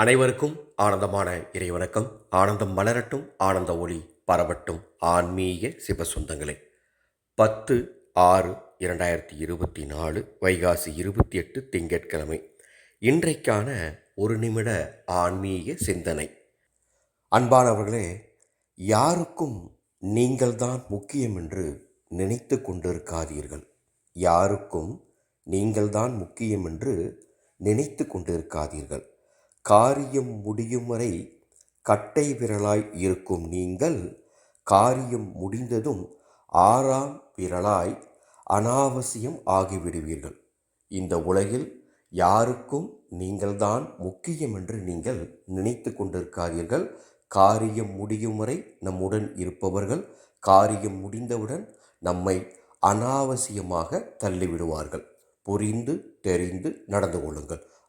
அனைவருக்கும் ஆனந்தமான இறைவணக்கம். ஆனந்தம் மலரட்டும் ஆனந்த ஒளி பரவட்டும். ஆன்மீக சிவசுந்தங்களே. பத்து ஆறு இரண்டாயிரத்தி இருபத்தி நாலு வைகாசி இருபத்தி எட்டு திங்கட்கிழமை. இன்றைக்கான ஒரு நிமிட ஆன்மீக சிந்தனை. அன்பானவர்களே யாருக்கும் நீங்கள்தான் முக்கியம் என்று நினைத்து கொண்டிருக்காதீர்கள். யாருக்கும் நீங்கள்தான் முக்கியம் என்று நினைத்து கொண்டிருக்காதீர்கள். காரியம் முடியும் வரை கட்டை விரலாய் இருக்கும் நீங்கள் காரியம் முடிந்ததும் ஆறாம் விரலாய் அனாவசியம் ஆகிவிடுவீர்கள். இந்த உலகில் யாருக்கும் நீங்கள்தான் முக்கியம் என்று நீங்கள் நினைத்து கொண்டிருக்காதீர்கள். காரியம் முடியும் வரை நம்முடன் இருப்பவர்கள் காரியம் முடிந்தவுடன் நம்மை அனாவசியமாக தள்ளிவிடுவார்கள். புரிந்து தெரிந்து நடந்து கொள்ளுங்கள்.